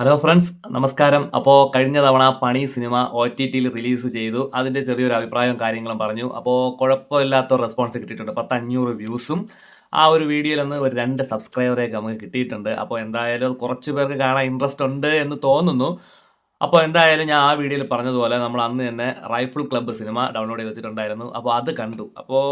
Hello friends നമസ്കാരം. അപ്പോൾ കഴിഞ്ഞ തവണ പണി സിനിമ ഒ ടി ടിയിൽ റിലീസ് ചെയ്തു. അതിന്റെ ചെറിയൊരു അഭിപ്രായവും കാര്യങ്ങളും പറഞ്ഞു. അപ്പോൾ കുഴപ്പമില്ലാത്ത റെസ്പോൺസ് കിട്ടിയിട്ടുണ്ട്. പത്തഞ്ഞൂറ് വ്യൂസും. ആ ഒരു വീഡിയോയിൽ നിന്ന് ഒരു രണ്ട് സബ്സ്ക്രൈബറെയൊക്കെ നമുക്ക് കിട്ടിയിട്ടുണ്ട്. അപ്പോൾ എന്തായാലും കുറച്ച് പേർക്ക് കാണാൻ ഇൻട്രസ്റ്റ് ഉണ്ട് എന്ന് തോന്നുന്നു. അപ്പോൾ എന്തായാലും ഞാൻ ആ വീഡിയോയിൽ പറഞ്ഞതുപോലെ നമ്മൾ അന്ന് തന്നെ റൈഫിൾ ക്ലബ്ബ് സിനിമ ഡൗൺലോഡ് ചെയ്ത് വെച്ചിട്ടുണ്ടായിരുന്നു. അപ്പോൾ അത് കണ്ടു. അപ്പോൾ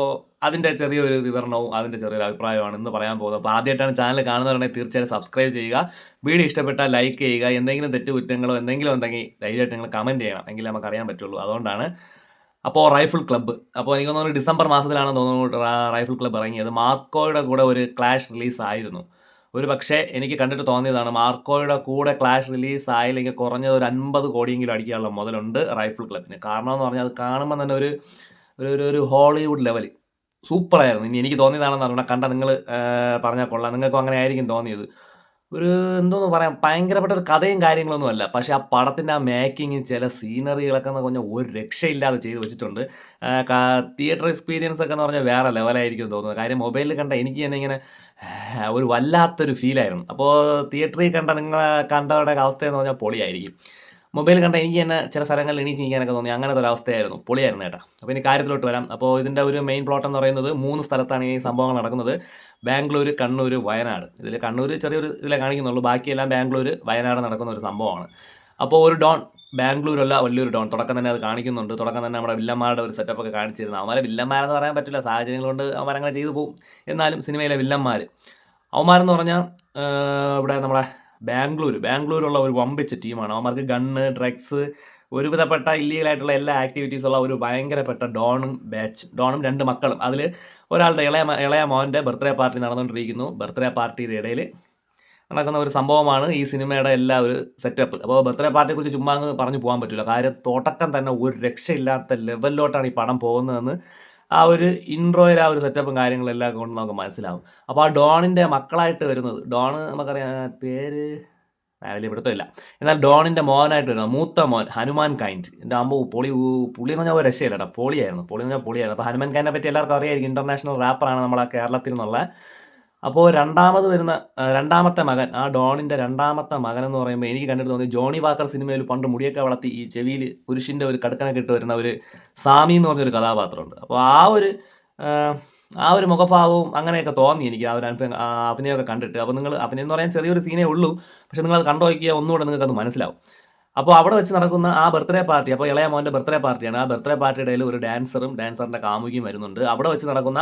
അതിന്റെ ചെറിയൊരു വിവരണവും അതിന്റെ ചെറിയൊരു അഭിപ്രായമാണ് ഇന്ന് പറയാൻ പോകുന്നത്. അപ്പോൾ ആദ്യമായിട്ടാണ് ചാനൽ കാണുന്നവരുണ്ടെങ്കിൽ തീർച്ചയായും സബ്സ്ക്രൈബ് ചെയ്യുക. വീഡിയോ ഇഷ്ടപ്പെട്ടാൽ ലൈക്ക് ചെയ്യുക. എന്തെങ്കിലും തെറ്റുകുറ്റങ്ങളോ എന്തെങ്കിലും ഉണ്ടെങ്കിൽ ധൈര്യമായിട്ട് നിങ്ങൾ കമന്റ് ചെയ്യണം. എങ്കിലേ നമുക്ക് അറിയാൻ പറ്റുള്ളൂ. അതുകൊണ്ടാണ് അപ്പോൾ റൈഫിൾ ക്ലബ്ബ് അപ്പോൾ എനിക്ക് തോന്നുന്നു ഡിസംബർ മാസത്തിലാണ് തോന്നുന്നു റൈഫിൾ ക്ലബ്ബ് ഇറങ്ങിയത്. മാർക്കോയുടെ കൂടെ ഒരു ക്ലാഷ് റിലീസ് ആയിരുന്നു. ഒരു പക്ഷേ എനിക്ക് കണ്ടിട്ട് തോന്നിയതാണ് മാർക്കോയുടെ കൂടെ ക്ലാഷ് റിലീസ് ആയില്ലെങ്കിൽ കുറഞ്ഞത് ഒരു അൻപത് കോടിയെങ്കിലും അടിക്കാനുള്ള മുതലുണ്ട് റൈഫിൾ ക്ലബിന് കാരണം എന്ന് പറഞ്ഞാൽ അത് കാണുമ്പോൾ തന്നെ ഒരു ഒരു ഒരു ഹോളിവുഡ് ലെവൽ സൂപ്പറായിരുന്നു. ഇനി എനിക്ക് തോന്നിയതാണെന്ന് പറഞ്ഞാൽ കണ്ട നിങ്ങൾ പറഞ്ഞാൽ കൊള്ളാം. നിങ്ങൾക്കും അങ്ങനെ ആയിരിക്കും തോന്നിയത്. ഒരു എന്തോന്ന് പറയാം ഭയങ്കരപ്പെട്ട ഒരു കഥയും കാര്യങ്ങളൊന്നും അല്ല. പക്ഷെ ആ പടത്തിന്റെ ആ മേക്കിങ് ചില സീനറികളൊക്കെ എന്ന് പറഞ്ഞാൽ ഒരു രക്ഷയില്ലാതെ ചെയ്തു വെച്ചിട്ടുണ്ട്. തിയേറ്റർ എക്സ്പീരിയൻസ് ഒക്കെ എന്ന് പറഞ്ഞാൽ വേറെ ലെവലായിരിക്കും തോന്നുന്നത്. കാര്യം മൊബൈലിൽ കണ്ട എനിക്ക് തന്നെ ഇങ്ങനെ ഒരു വല്ലാത്തൊരു ഫീലായിരുന്നു അപ്പോൾ തിയേറ്ററിൽ കണ്ട നിങ്ങൾ കണ്ടവരുടെ അവസ്ഥ എന്ന് പറഞ്ഞാൽ പൊളിയായിരിക്കും. മൊബൈൽ കണ്ട എനിക്ക് തന്നെ ചില സ്ഥലങ്ങൾ എണീച്ച് നിൽക്കാനൊക്കെ തോന്നി. അങ്ങനത്തെ ഒരു അവസ്ഥയായിരുന്നു. പൊളിയായിരുന്നു കേട്ടോ. അപ്പോൾ ഇനി കാര്യത്തിലോട്ട് വരാം. അപ്പോൾ ഇതിന്റെ ഒരു മെയിൻ പ്ലോട്ട് എന്ന് പറയുന്നത് മൂന്ന് സ്ഥലത്താണ് ഈ സംഭവങ്ങൾ നടക്കുന്നത്. ബാംഗ്ലൂർ കണ്ണൂർ വയനാട്. ഇതിൽ കണ്ണൂർ ചെറിയൊരു ഇതിലെ കാണിക്കുന്നുള്ളൂ. ബാക്കിയെല്ലാം ബാംഗ്ലൂർ വയനാട് നടക്കുന്ന ഒരു സംഭവമാണ്. അപ്പോൾ ഒരു ഡോൺ ബാംഗ്ലൂരല്ല വലിയൊരു ഡോൺ. തുടക്കം തന്നെ അത് കാണിക്കുന്നുണ്ട്. തുടക്കം തന്നെ നമ്മുടെ വില്ലന്മാരുടെ ഒരു സെറ്റപ്പ് ഒക്കെ കാണിച്ചിരുന്നു. അവന്മാരെ വില്ലന്മാരെന്ന് പറയാൻ പറ്റില്ല. സാഹചര്യങ്ങൾ കൊണ്ട് അവന്മാരങ്ങനെ ചെയ്തു പോകും. എന്നാലും സിനിമയിലെ വില്ലന്മാർ അവന്മാരെന്ന് പറഞ്ഞാൽ ഇവിടെ നമ്മുടെ ബാംഗ്ലൂർ ബാംഗ്ലൂരുള്ള ഒരു വമ്പിച്ച ടീമാണ്. അവന്മാർക്ക് ഗണ്ണ് ഡ്രഗ്സ് ഒരുവിധപ്പെട്ട ഇല്ലീഗലായിട്ടുള്ള എല്ലാ ആക്ടിവിറ്റീസുള്ള ഒരു ഭയങ്കരപ്പെട്ട ഡോണും ബാച്ച് ഡോണും രണ്ട് മക്കളും. അതിൽ ഒരാളുടെ ഇളയ ഇളയ മോന്റെ ബർത്ത്ഡേ പാർട്ടി നടന്നുകൊണ്ടിരിക്കുന്നു ബർത്ത്ഡേ പാർട്ടിയുടെ ഇടയിൽ നടക്കുന്ന ഒരു സംഭവമാണ് ഈ സിനിമയുടെ എല്ലാ ഒരു സെറ്റപ്പ് അപ്പോൾ ബർത്ത്ഡേ പാർട്ടിയെക്കുറിച്ച് ചുമ്മാ അങ്ങ് പറഞ്ഞു പോകാൻ പറ്റില്ല കാര്യം തുടക്കം തന്നെ ഒരു രക്ഷയില്ലാത്ത ലെവലിലോട്ടാണ് ഈ പടം പോകുന്നതെന്ന് ആ ഒരു ഇൻട്രോയിൽ ആ ഒരു സെറ്റപ്പും കാര്യങ്ങളെല്ലാം കൊണ്ട് നമുക്ക് മനസ്സിലാവും. അപ്പോൾ ആ ഡോണിന്റെ മക്കളായിട്ട് വരുന്നത് ഡോൺ നമുക്കറിയാം പേര് വലിയ എന്നാൽ ഡോണിന്റെ മോനായിട്ട് വരുന്നത് മൂത്ത മോൻ ഹനുമാൻ കൈൻഡ്. എന്റെ അമ്മ പൊളി പുളി എന്ന് പറഞ്ഞാൽ ഒരു രക്ഷയില്ല കേട്ടോ പൊളിയായിരുന്നു. പൊളി എന്ന് പറഞ്ഞാൽ പൊളിയായിരുന്നു. അപ്പോൾ ഹനുമാൻ കൈനെ പറ്റി എല്ലാവർക്കും അറിയായിരിക്കും. ഇന്റർനാഷണൽ റാപ്പറാണ് നമ്മളെ കേരളത്തിൽ നിന്നുള്ള അപ്പോൾ രണ്ടാമത് വരുന്ന രണ്ടാമത്തെ മകൻ ആ ഡോണിന്റെ രണ്ടാമത്തെ മകൻ എന്ന് പറയുമ്പോൾ എനിക്ക് കണ്ടിട്ട് തോന്നി ജോണി വാക്കർ സിനിമയിൽ പണ്ട് മുടിയൊക്കെ വളർത്തി ഈ ചെവിയിൽ പുരുഷിന്റെ ഒരു കടുക്കനൊക്കെ ഇട്ട് വരുന്ന ഒരു സാമി എന്ന് പറഞ്ഞൊരു കഥാപാത്രമുണ്ട്. അപ്പോൾ ആ ഒരു ആ, ഒരു മുഖഭാവവും അങ്ങനെയൊക്കെ തോന്നി എനിക്ക് ആ ഒരു അഭിനയമൊക്കെ കണ്ടിട്ട്. അപ്പോൾ നിങ്ങൾ അഭിനയം എന്ന് പറയാൻ ചെറിയൊരു സീനേ ഉള്ളൂ പക്ഷെ നിങ്ങൾ അത് കണ്ടു നോക്കിയാൽ ഒന്നുകൂടെ നിങ്ങൾക്ക് അത് മനസ്സിലാവും. അപ്പോൾ അവിടെ വെച്ച് നടക്കുന്ന ആ ബർത്ത്ഡേ പാർട്ടി അപ്പോൾ ഇളയ മോന്റെ ബർത്ത്ഡേ പാർട്ടിയാണ്. ആ ബർത്ത്ഡേ പാർട്ടിയുടെ ഒരു ഡാൻസറും ഡാൻസറിന്റെ കാമുകിയും വരുന്നുണ്ട്. അവിടെ വെച്ച് നടക്കുന്ന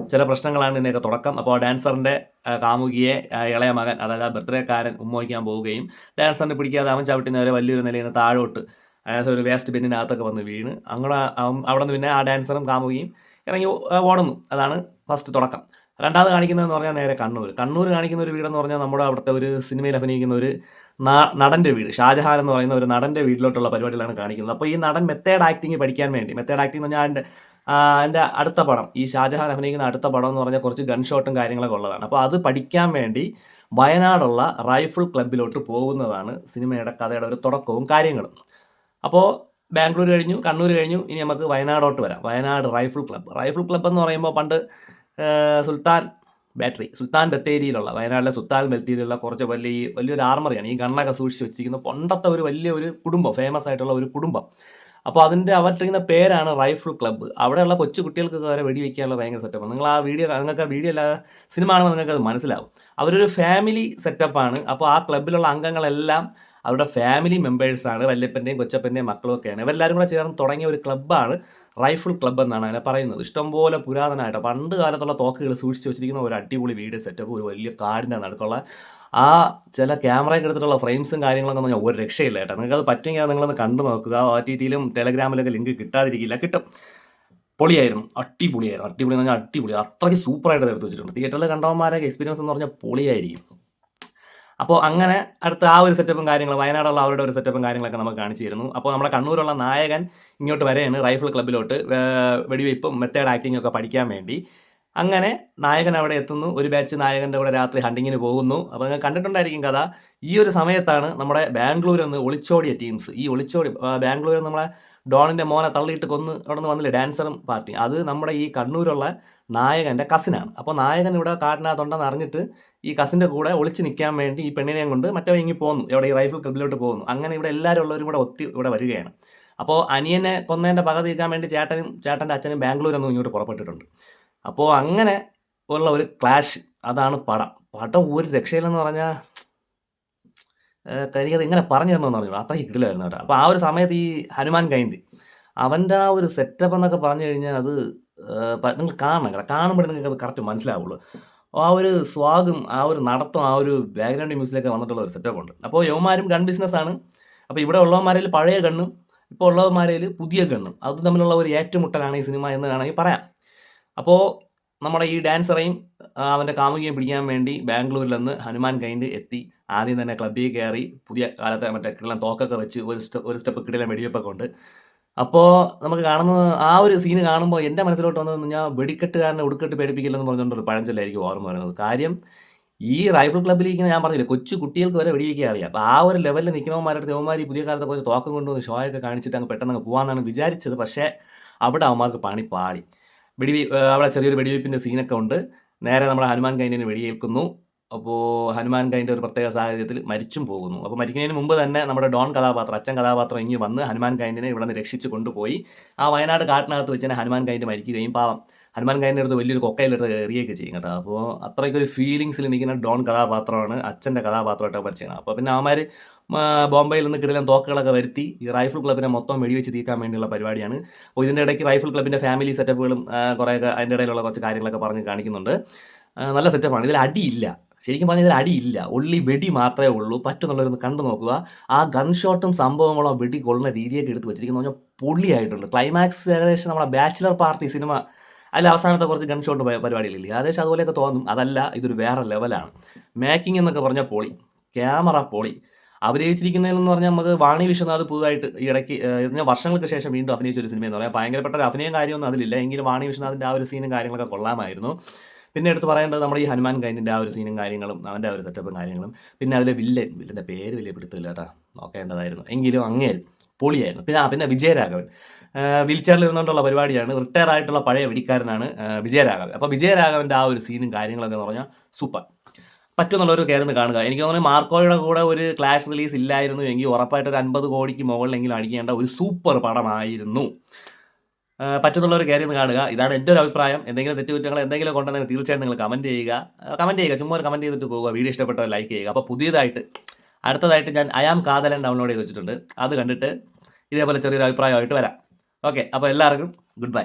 ചില പ്രശ്നങ്ങളാണ് ഇതിനൊക്കെ തുടക്കം. അപ്പോൾ ഡാൻസറിന്റെ കാമുകിയെ ഇളയ മകൻ അതായത് ആ ബർത്ത്ഡേക്കാരൻ ഉമ്മോയ്ക്കാൻ പോവുകയും ഡാൻസറിനെ പിടിക്കാതെ അവൻ ചവിട്ടിന് വരെ വലിയൊരു നിലയിൽ നിന്ന് താഴോട്ട് അതായത് ഒരു വേസ്റ്റ് ബിന്നിനകത്തൊക്കെ വന്ന് വീണ്. അങ്ങനെ അവിടെ നിന്ന് പിന്നെ ആ ഡാൻസറും കാമുകിയും ഇറങ്ങി ഓടുന്നു. അതാണ് ഫസ്റ്റ് തുടക്കം. രണ്ടാമത് കാണിക്കുന്നതെന്ന് പറഞ്ഞാൽ നേരെ കണ്ണൂർ കണ്ണൂർ കാണിക്കുന്ന ഒരു വീടെന്ന് പറഞ്ഞാൽ നമ്മുടെ അവിടുത്തെ ഒരു സിനിമയിൽ അഭിനയിക്കുന്ന ഒരു നടന്റെ വീട്. ഷാജഹാൻ എന്ന് പറയുന്ന ഒരു നടന്റെ വീട്ടിലോട്ടുള്ള പരിപാടികളാണ് കാണിക്കുന്നത്. അപ്പോൾ ഈ നടൻ മെത്തേഡ് ആക്ടിങ് പഠിക്കാൻ വേണ്ടി മെത്തേഡ് ആക്ടിങ് എന്ന് പറഞ്ഞാൽ എന്റെ അടുത്ത പടം ഈ ഷാജഹാൻ അഭിനയിക്കുന്ന അടുത്ത പടം എന്ന് പറഞ്ഞാൽ കുറച്ച് ഗൺഷോട്ടും കാര്യങ്ങളൊക്കെ ഉള്ളതാണ്. അപ്പോൾ അത് പഠിക്കാൻ വേണ്ടി വയനാടുള്ള റൈഫിൾ ക്ലബിലോട്ട് പോകുന്നതാണ് സിനിമയുടെ കഥയുടെ ഒരു തുടക്കവും കാര്യങ്ങളും. അപ്പോൾ ബാംഗ്ലൂർ കഴിഞ്ഞു കണ്ണൂർ കഴിഞ്ഞു ഇനി നമുക്ക് വയനാടോട്ട് വരാം. Wayanad rifle club. Rifle club എന്ന് പറയുമ്പോൾ പണ്ട് സുൽത്താൻ ബാറ്ററി സുൽത്താൻ ബത്തേരിയിലുള്ള വയനാട്ടിലെ സുൽത്താൻ ബത്തേരിയിലുള്ള കുറച്ച് വലിയ വലിയൊരു ആർമറിയാണ്. ഈ ഗണ്ണൊക്കെ സൂക്ഷിച്ച് വെച്ചിരിക്കുന്ന പണ്ടത്തെ ഒരു വലിയ ഒരു കുടുംബം ഫേമസ് ആയിട്ടുള്ള ഒരു കുടുംബം. അപ്പോൾ അതിന്റെ അവറ്റിരിക്കുന്ന പേരാണ് റൈഫിൾ ക്ലബ്ബ്. അവിടെയുള്ള കൊച്ചു കുട്ടികൾക്ക് വരെ വെടിവെക്കാനുള്ള ഭയങ്കര സെറ്റപ്പാണ് നിങ്ങൾ ആ വീഡിയോ നിങ്ങൾക്ക് ആ വീഡിയോ അല്ലാതെ സിനിമ ആണെന്ന് നിങ്ങൾക്ക് അത് മനസ്സിലാവും. അവരൊരു ഫാമിലി സെറ്റപ്പാണ് അപ്പോൾ ആ ക്ലബ്ബിലുള്ള അംഗങ്ങളെല്ലാം അവരുടെ ഫാമിലി മെമ്പേഴ്സാണ് വല്യപ്പന്റെയും കൊച്ചപ്പന്റെയും മക്കളും ഒക്കെയാണ് ഇവരെല്ലാവരും കൂടെ ചേർന്ന് തുടങ്ങിയ ഒരു ക്ലബ്ബാണ് റൈഫിൾ ക്ലബ്ബ് എന്നാണ് അതിനെ പറയുന്നത്. ഇഷ്ടംപോലെ പുരാതനമായിട്ട് പണ്ട് കാലത്തുള്ള തോക്കുകൾ സൂക്ഷിച്ചു വെച്ചിരിക്കുന്ന ഒരു അടിപൊളി വീട് സെറ്റപ്പ് ഒരു വലിയ കാടിന്റെ നടക്കുള്ള ആ ചില ക്യാമറയൊക്കെ എടുത്തിട്ടുള്ള ഫ്രെയിംസും കാര്യങ്ങളൊക്കെ പറഞ്ഞാൽ ഒരു രക്ഷയില്ല കേട്ടോ. നിങ്ങൾക്ക് അത് പറ്റുമെങ്കിൽ നിങ്ങളൊന്ന് കണ്ടു നോക്കുക. ഒ ടി ടിയിലും ടെലഗ്രാമിലൊക്കെ ലിങ്ക് കിട്ടാതിരിക്കില്ല. കിട്ടും. പൊളിയായിരുന്നു. അടിപൊളിയായിരുന്നു. അടിപൊളി എന്ന് പറഞ്ഞാൽ അടിപൊളി. അത്രയ്ക്ക് സൂപ്പറായിട്ട് എടുത്ത് വെച്ചിട്ടുണ്ട്. തിയേറ്ററിൽ കണ്ടവന്മാരൊക്കെ എക്സ്പീരിയൻസ് എന്ന് പറഞ്ഞാൽ പൊളിയായിരിക്കും. അപ്പോൾ അങ്ങനെ അടുത്ത ആ ഒരു സെറ്റപ്പും കാര്യങ്ങളും വയനാടുള്ള അവരുടെ ഒരു സെറ്റപ്പും കാര്യങ്ങളൊക്കെ നമുക്ക് കാണിച്ചു തരുന്നു അപ്പോൾ നമ്മുടെ കണ്ണൂരുള്ള നായകൻ ഇങ്ങോട്ട് വരെയാണ് റൈഫിൾ ക്ലബിലോട്ട് വെടിവയ്പ്പും മെത്തേഡ് ആക്ടിംഗ് ഒക്കെ പഠിക്കാൻ വേണ്ടി. അങ്ങനെ നായകൻ അവിടെ എത്തുന്നു. ഒരു ബാച്ച് നായകന്റെ കൂടെ രാത്രി ഹണ്ടിങ്ങിന് പോകുന്നു. അപ്പോൾ നിങ്ങൾ കണ്ടിട്ടുണ്ടായിരിക്കും കഥ. ഈ ഒരു സമയത്താണ് നമ്മുടെ ബാംഗ്ലൂരിൽ നിന്ന് ഒളിച്ചോടിയ ടീംസ് ഈ ഒളിച്ചോടി ബാംഗ്ലൂരിൽ നമ്മളെ ഡോണിന്റെ മോനെ തള്ളിയിട്ട് കൊന്ന് അവിടെ നിന്ന് വന്നില്ലേ? ഡാൻസറും പാർട്ടി. അത് നമ്മുടെ ഈ കണ്ണൂരുള്ള നായകന്റെ കസിനാണ്. അപ്പോൾ നായകൻ ഇവിടെ കാട്ടിനകത്തുണ്ടെന്ന് അറിഞ്ഞിട്ട് ഈ കസിന്റെ കൂടെ ഒളിച്ച് നിൽക്കാൻ വേണ്ടി ഈ പെണ്ണിനെയും കൊണ്ട് മറ്റേ ഇങ്ങി പോകുന്നു ഇവിടെ ഈ റൈഫിൾ ക്ലബിലോട്ട് പോകുന്നു അങ്ങനെ ഇവിടെ എല്ലാവരും ഉള്ളവരും കൂടെ ഒത്തി ഇവിടെ വരികയാണ്. അപ്പോൾ അനിയനെ കൊന്നതിന്റെ പക തീർക്കാൻ വേണ്ടി ചേട്ടനും ചേട്ടന്റെ അച്ഛനും ബാംഗ്ലൂരൊന്നും ഇങ്ങോട്ട് പുറപ്പെട്ടിട്ടുണ്ട്. അപ്പോൾ അങ്ങനെ ഉള്ള ഒരു ക്ലാഷ്. അതാണ് പടം. പടം ഒരു രക്ഷയില്ലെന്ന് പറഞ്ഞാൽ കരികത് ഇങ്ങനെ പറഞ്ഞു തരണമെന്ന് പറഞ്ഞു അത്ര കിടിലായിരുന്നു കേട്ടോ. അപ്പോൾ ആ ഒരു സമയത്ത് ഈ ഹനുമാൻ കൈൻഡ് അവന്റെ ആ ഒരു സെറ്റപ്പ് എന്നൊക്കെ പറഞ്ഞു കഴിഞ്ഞാൽ അത് നിങ്ങൾ കാണണം കേട്ടോ. കാണുമ്പോൾ നിങ്ങൾക്ക് അത് കറക്റ്റ് മനസ്സിലാവുള്ളൂ. ആ ഒരു സ്വാഗും ആ ഒരു നടത്തും ആ ഒരു ബാക്ക്ഗ്രൗണ്ട് മ്യൂസിലൊക്കെ വന്നിട്ടുള്ള ഒരു സെറ്റപ്പ് ഉണ്ട്. അപ്പോൾ യവന്മാരും ഗൺ ബിസിനസ്സാണ് അപ്പോൾ ഇവിടെ ഉള്ളവന്മാരിൽ പഴയ ഗണ്ണും ഇപ്പോൾ ഉള്ളവന്മാരിൽ പുതിയ ഗണ്ണും. അത് തമ്മിലുള്ള ഒരു ഏറ്റുമുട്ടലാണ് ഈ സിനിമ എന്ന് വേണമെങ്കിൽ പറയാം. അപ്പോൾ നമ്മുടെ ഈ ഡാൻസറേയും അവന്റെ കാമുകിയും പിടിക്കാൻ വേണ്ടി ബാംഗ്ലൂരിൽ നിന്ന് ഹനുമാൻ കൈൻഡ് എത്തി. ആദ്യം തന്നെ ക്ലബ്ബിൽ കയറി പുതിയ കാലത്തെ മറ്റേ കിടലം തോക്കൊക്കെ വെച്ച് ഒരു സ്റ്റെപ്പ് ഒരു സ്റ്റെപ്പ് കിടലം വെടിവെപ്പൊക്കെ ഉണ്ട്. അപ്പോൾ നമുക്ക് കാണുന്ന ആ ഒരു സീന് കാണുമ്പോൾ എന്റെ മനസ്സിലോട്ട് വന്നത് ഞാൻ വെടിക്കെട്ടുകാരനെ ഉടുക്കെട്ട് പേടിപ്പിക്കില്ലെന്ന് പറഞ്ഞുകൊണ്ടൊരു പഴഞ്ചൊല്ലായിരിക്കും ഓർമ്മ വരുന്നത്. കാര്യം ഈ റൈഫിൾ ക്ലബ്ബിൽ ഇങ്ങനെ ഞാൻ പറഞ്ഞില്ല കൊച്ചു കുട്ടികൾക്ക് വരെ വെടിവെക്കാൻ അറിയാം. അപ്പോൾ ആ ഒരു ലെവലിൽ നിൽക്കണവന്മാരുടെ ദേവന്മാരി പുതിയ കാലത്തെ കുറച്ച് തോക്കം കൊണ്ടുവന്ന് ഷോയൊക്കെ കാണിച്ചിട്ട് അങ്ങ് പെട്ടെന്ന് അങ്ങ് പോകാമെന്നാണ് വിചാരിച്ചത്. പക്ഷേ അവിടെ അവന്മാർക്ക് പണി പാടി വെടി അവിടെ ചെറിയൊരു വെടിവെയ്പ്പിന്റെ സീനൊക്കെ ഉണ്ട്. നേരെ നമ്മുടെ ഹനുമാൻ കൈന്റെ വെടിയേൽക്കുന്നു. അപ്പോൾ ഹനുമാൻ കൈന്റെ ഒരു പ്രത്യേക സാഹചര്യത്തിൽ മരിച്ചും പോകുന്നു. അപ്പോൾ മരിക്കുന്നതിന് മുമ്പ് തന്നെ നമ്മുടെ ഡോൺ കഥാപാത്രം അച്ഛൻ കഥാപാത്രം ഇങ്ങനെ വന്ന് ഹനുമാൻ കൈന്റെ ഇവിടെ നിന്ന് രക്ഷിച്ച് കൊണ്ടുപോയി. ആ വയനാട് കാട്ടിനകത്ത് വെച്ച് തന്നെ ഹനുമാൻ കൈന്റെ മരിക്കുകയും പാവം. ഹനുമാൻ കാര്യം അടുത്ത് വലിയൊരു കൊക്കയിലെടുത്ത് കയറിയൊക്കെ ചെയ്യും കേട്ടോ. അപ്പോൾ അത്രയ്ക്കൊരു ഫീലിങ്സിൽ നിൽക്കുന്ന ഡോൺ കഥാപാത്രമാണ് അച്ഛന്റെ കഥാപാത്രമായിട്ട് ചെയ്യണം അപ്പോൾ പിന്നെ അവന്മാർ ബോംബെയിൽ നിന്ന് കിടലൻ തോക്കുകളൊക്കെ വരുത്തി ഈ റൈഫിൾ ക്ലബിനെ മൊത്തം വെടിവെച്ച് തീർക്കാൻ വേണ്ടിയുള്ള പരിപാടിയാണ്. അപ്പോൾ ഇതിന്റെ ഇടയ്ക്ക് റൈഫിൾ ക്ലബിന്റെ ഫാമിലി സെറ്റപ്പുകളും കുറേയൊക്കെ അതിന്റെ ഇടയിലുള്ള കുറച്ച് കാര്യങ്ങളൊക്കെ പറഞ്ഞ് കാണിക്കുന്നുണ്ട്. നല്ല സെറ്റപ്പാണ് ഇതിൽ അടിയില്ല. ശരിക്കും പറഞ്ഞാൽ ഇതിൽ അടിയില്ല. ഉള്ളി വെടി മാത്രമേ ഉള്ളൂ. പറ്റുന്നുള്ളവരൊന്ന് കണ്ടു നോക്കുക. ആ ഗൺ ഷോട്ടും സംഭവങ്ങളും വെടി കൊള്ളുന്ന രീതിയൊക്കെ എടുത്ത് വെച്ചിരിക്കുന്നു. പറഞ്ഞാൽ പൊള്ളിയായിട്ടുണ്ട് ക്ലൈമാക്സ് ഏകദേശം നമ്മുടെ ബാച്ചിലർ പാർട്ടി സിനിമ അതിൽ അവസാനത്തെ കുറച്ച് ഗൺ ഷോട്ട് പരിപാടികളില്ലേ? ഏകദേശം അതുപോലെയൊക്കെ തോന്നും. അതല്ല ഇതൊരു വേറെ ലെവലാണ് മേക്കിംഗ് എന്നൊക്കെ പറഞ്ഞ പൊളി ക്യാമറ പൊളി. അഭിനയിച്ചിരിക്കുന്നതെന്ന് പറഞ്ഞാൽ നമുക്ക് വാണി വിശ്വനാഥ് പുതുതായിട്ട് ഇടയ്ക്ക് വർഷങ്ങൾക്ക് ശേഷം വീണ്ടും അഭിനയിച്ച ഒരു സിനിമ എന്ന് പറയാം. ഭയങ്കരപ്പെട്ട ഒരു അഭിനയം കാര്യമൊന്നും അതിലില്ല. എങ്കിലും വാണി വിശ്വനാഥിന്റെ ആ ഒരു സീനും കാര്യങ്ങളൊക്കെ കൊള്ളാമായിരുന്നു. പിന്നെ എടുത്ത് പറയേണ്ടത് നമ്മുടെ ഈ ഹനുമാൻ കൈന്റെ ആ ഒരു സീനും കാര്യങ്ങളും അവന്റെ ആ ഒരു സെറ്റപ്പും കാര്യങ്ങളും. പിന്നെ അതിലെ വില്ലൻ വില്ലന്റെ പേര് വലിയ പിടുത്തില്ല കേട്ടോ. നോക്കേണ്ടതായിരുന്നു. എങ്കിലും അങ്ങേരും പൊളിയായിരുന്നു. പിന്നെ പിന്നെ വിജയരാഘവൻ. വീൽ ചെയറിൽ ഇരുന്നുകൊണ്ടുള്ള പരിപാടിയാണ്. റിട്ടയർ ആയിട്ടുള്ള പഴയ വെടിക്കാരനാണ് വിജയരാഘവൻ. അപ്പോൾ വിജയരാഘവന്റെ ആ ഒരു സീനും കാര്യങ്ങളൊക്കെ എന്ന് പറഞ്ഞാൽ സൂപ്പർ പറ്റുമെന്നുള്ളൊരു കയറുന്ന കാണുക. എനിക്ക് തോന്നുന്നു മാർക്കോയുടെ കൂടെ ഒരു ക്ലാഷ് റിലീസ് ഇല്ലായിരുന്നു എങ്കിൽ ഉറപ്പായിട്ട് ഒരു അൻപത് കോടിക്ക് മുകളിലെങ്കിലും അടിക്കേണ്ട ഒരു സൂപ്പർ പടമായിരുന്നു. പറ്റുന്നുള്ളൊരു കയറി കാണുക. ഇതാണ് എന്റെ ഒരു അഭിപ്രായം. എന്തെങ്കിലും തെറ്റുകുറ്റങ്ങൾ എന്തെങ്കിലും കൊണ്ടുവന്നാൽ തീർച്ചയായിട്ടും നിങ്ങൾ കമന്റ് ചെയ്യുക. കമന്റ് ചെയ്യുക. ചുമ്മാ ഒരു കമന്റ് ചെയ്തിട്ട് പോകുക. വീഡിയോ ഇഷ്ടപ്പെട്ടവർ ലൈക്ക് ചെയ്യുക. അപ്പോൾ പുതിയതായിട്ട് അടുത്തതായിട്ട് ഞാൻ അയാം കാതലൻ ഡൗൺലോഡ് ചെയ്ത് വെച്ചിട്ടുണ്ട്. അത് കണ്ടിട്ട് ഇതേപോലെ ചെറിയൊരു അഭിപ്രായമായിട്ട് വരാം. ഓക്കെ അപ്പോൾ എല്ലാവർക്കും ഗുഡ് ബൈ.